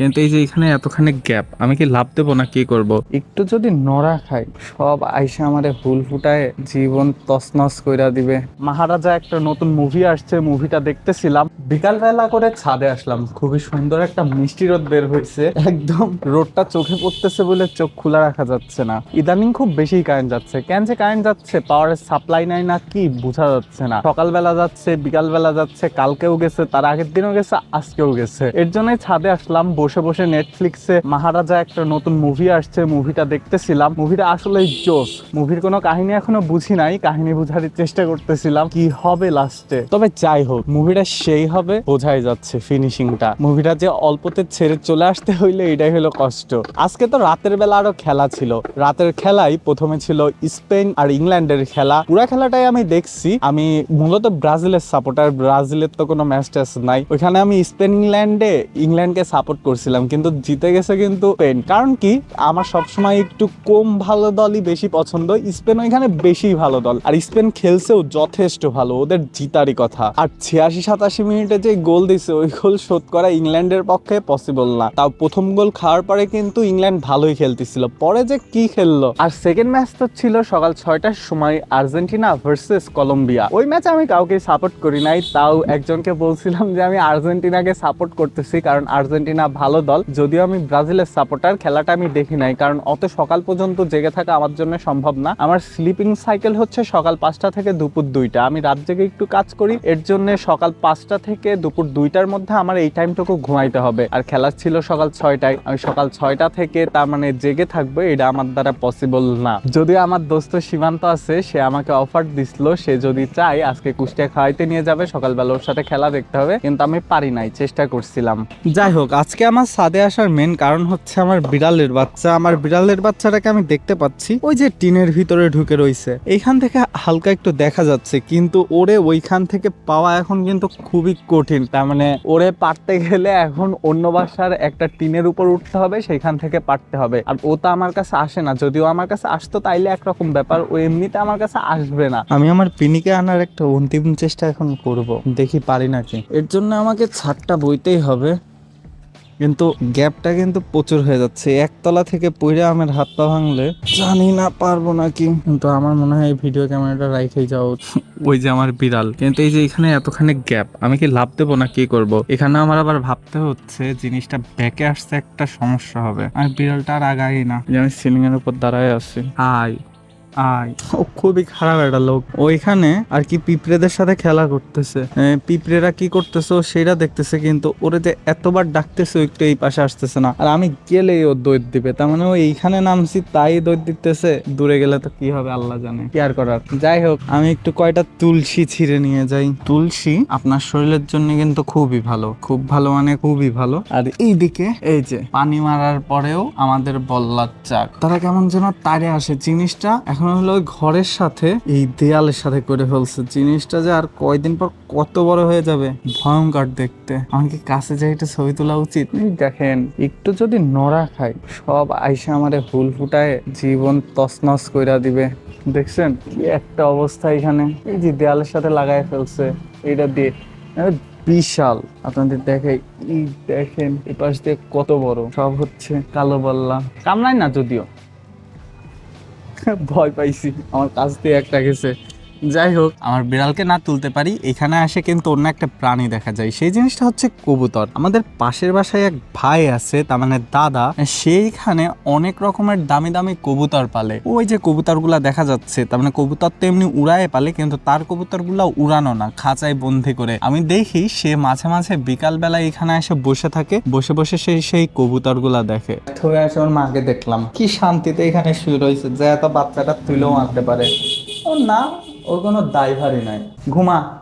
কিন্তু এই যে এখানে এতখানি গ্যাপ আমি কি লাভ দেবো না কি করব? একটু যদি নড়া খাই, সব আইসা আমারে হুল ফুটায় জীবন তছনছ কইরা দিবে। মহারাজা একটা নতুন মুভি আসছে মুভিটা দেখতেছিলাম। বিকাল বেলা করে ছাদে আসলাম। খুবই সুন্দর একটা মিষ্টি রোদ বের হয়েছে একদম রোদটা চোখে পড়তেছে বলে চোখ খোলা রাখা যাচ্ছে না। ইদানিং খুব বেশি কারেন্ট যাচ্ছে। কেন যে কারেন্ট যাচ্ছে? পাওয়ারের সাপ্লাই নাই না কি বোঝা যাচ্ছে না। সকালবেলা যাচ্ছে বিকাল বেলা যাচ্ছে, কালকেও গেছে, তার আগের দিনও গেছে, আজকেও গেছে। এর জন্যই ছাদে আসলাম বসে বসে নেটফ্লিক্সে মহারাজা একটা নতুন মুভি আসছে মুভিটা দেখতেছিলাম। মুভিটা আসলে জোস। মুভির কোনো কাহিনী এখনও বুঝি নাই, কাহিনী বোঝার চেষ্টা করতেছিলাম কি হবে লাস্টে তবে যাই হোক মুভিটা সেই হবে, বোঝাই যাচ্ছে ফিনিশিংটা মুভিটা যে অল্পতে ছেড়ে চলে আসতে হইলে এটাই হলো কষ্ট। আজকে তো রাতের বেলা আরও খেলা ছিল। রাতের খেলাই প্রথমে ছিল স্পেন আর ইংল্যান্ডের খেলা। পুরা খেলাটাই আমি দেখছি। আমি মূলত ব্রাজিলের সাপোর্টার ব্রাজিলের তো কোনো ম্যাচ ট্যাচ নাই। ওইখানে আমি স্পেন ইংল্যান্ডে ইংল্যান্ডকে সাপোর্ট করছিলাম, কিন্তু জিতে গেছে কিন্তু স্পেন কারণ কি? আমার সবসময় একটু কম ভালো দলই বেশি পছন্দ স্পেন ওইখানে বেশি ভালো দল। আর স্পেন খেলছেও যথেষ্ট ভালো, ওদের জিতারই কথা। আর ছিয়াশি সাতাশি মিনিটে যে গোল দিছে, ওই গোল শোধ করা ইংল্যান্ডের পক্ষে পসিবল না। তাও প্রথম গোল খাওয়ার পরে কিন্তু ইংল্যান্ড ভালোই খেলতেছিল। পরে যে কি খেললো? আর সেকেন্ড ম্যাচ তো ছিল সকাল ছয়টার সময় আর্জেন্টিনা ভার্সেস কলম্বিয়া ওই ম্যাচ আমি কাউকে সাপোর্ট করি নাই, তাও একজনকে বলছিলাম যে আমি আর্জেন্টিনাকে সাপোর্ট করতেছি, কারণ আর্জেন্টিনা ভালো দল। যদিও আমি ব্রাজিলের সাপোর্টার খেলাটা আমি দেখি নাই, কারণ অত সকাল পর্যন্ত জেগে থাকা আমার জন্য সম্ভব না। আমার স্লিপিং সাইকেল হচ্ছে সকাল পাঁচটা থেকে দুপুর দুইটা। আমি রাত জেগে একটু কাজ করি, এর জন্য সকাল পাঁচটা থেকে দুপুর দুইটার মধ্যে আমার এই টাইমটুকু ঘুমাইতে হবে। আর খেলা ছিল সকাল ছয়টায়। আমি সকাল ছয়টা থেকে তার মানে জেগে থাকব, এটা আমার দ্বারা পসিবল না। যদিও আমার দোস্ত সীমান্ত আছে, সে আমাকে অফার দিছিল, সে যদি চায় আজকে কুষ্টিয়া খাওয়াইতে নিয়ে যাবে, সকালবেলা ওর সাথে খেলা দেখতে হবে। কিন্তু আমি পারি নাই, চেষ্টা করছিলাম। যাই হোক, আজকে আমার সাদে আসার মেন কারণ হচ্ছে আমার বিড়ালের বাচ্চা। আমার বিড়ালের বাচ্চাটাকে আমি দেখতে পাচ্ছি। ওই যে টিনের ভিতরে ঢুকে রয়েছে। এইখান থেকে হালকা একটু দেখা যাচ্ছে কিন্তু ওরে ওইখান থেকে পাওয়া এখন কিন্তু খুবই কঠিন। তার মানে ওরে পারতে গেলে এখন অন্য বাসার একটা টিনের উপর উঠতে হবে সেখান থেকে পারতে হবে। আর ও তো আমার কাছে আসে না। যদিও আমার কাছে আসতো তাইলে একরকম ব্যাপার। ও এমনিতে আমার কাছে আসবে না। আমি আমার পিনিকে আনার একটা অন্তিম চেষ্টা এখন করব। দেখি পারি নাকি। এর জন্য আমাকে ছাদটা বইতেই হবে। কিন্তু গ্যাপটা কিন্তু প্রচুর হয়ে যাচ্ছে। একতলা থেকে পড়ে আমার হাত পা ভাঙলে জানি না পারব নাকি। কিন্তু আমার মনে হয় এই ভিডিও ক্যামেরাটা রাইখেই যাওয়া উচিত। ওই যে আমার বিড়াল। কিন্তু এই যে এখানে এতখানি গ্যাপ আমি কি লাভ দেবো না কি করব? এখানে আমার আবার ভাবতে হচ্ছে জিনিসটা ব্যাকে আসতে একটা সমস্যা হবে। আর বিড়ালটা আর আগাই না। যে আমি সিলিং এর উপর দাঁড়ায় আছি। আয় আয়। ও খুবই খারাপ একটা লোক। ওইখানে আর কি পিঁপড়েদের সাথে খেলা করতেছে। পিঁপড়েরা কি করতেছে সেটা দেখতেছে কিন্তু ওরে যে এতবার ডাকতেছে একটু এই পাশে আসতেছে না। আর আমি গেলেই ও দৈত দিবে। তার মানে ও এইখানে নামছি, তাই দৈত দিতেছে। দূরে গেলে তো কি হবে আল্লাহ জানে। কি আর করার? যাই হোক, আমি একটু কয়টা তুলসী ছিঁড়ে নিয়ে যাই। তুলসী আপনার শরীরের জন্য কিন্তু খুবই ভালো। খুব ভালো মানে খুবই ভালো। আর এইদিকে এই যে পানি মারার পরেও আমাদের বল্লার চাক। তারা কেমন যেন তারে আসে। জিনিসটা এখন হলো ঘরের সাথে এই দেয়ালের সাথে করে ফেলছে। জিনিসটা যে আর কয়দিন পর কত বড় হয়ে যাবে। ভয়ঙ্কর দেখতে। আমাকে কাছে যাই একটা ছবি তোলা উচিত? দেখেন, একটু যদি নড়া খাই, সব আইসা আমারে হুল ফুটায় জীবন তছনছ কইরা দিবে। দেখছেন? কি একটা অবস্থা এখানে। এই যে দেয়ালের সাথে লাগাই ফেলছে এটা দিয়ে। বিশাল। আপনাদের এই দেখেন, এপাশ দিয়ে কত বড়। সব হচ্ছে কালো বল্লা। কামড়ায় না যদিও। ভয় পাইছি। আমার কাছ দিয়ে একটা গেছে। যাই হোক। আমার বিড়ালকে না তুলতে পারি এখানে আসে কিন্তু অন্য একটা প্রাণী দেখা যায়। সেই জিনিসটা হচ্ছে কবুতর। আমাদের পাশের বাসায় এক ভাই আছে তার মানে দাদা সেইখানে অনেক রকমের দামি দামি কবুতর পালে। ওই যে কবুতরগুলা দেখা যাচ্ছে তার মানে কবুতর তো এমনি উড়ায় পালে কিন্তু তার কবুতরগুলা উড়ানো না খাঁচায় বন্দি করে। আমি দেখি সে মাঝে মাঝে বিকাল বেলা এখানে এসে বসে থাকে বসে বসে সেই সেই কবুতরগুলা দেখে। হয়ে আসে ওর মাকে দেখলাম। কি শান্তিতে এখানে শুয়ে রয়েছে যে এত বাচ্চাটা তুলেও আনতে পারে। ও না ওর কোনো দায়ভারই নাই। ঘুমা।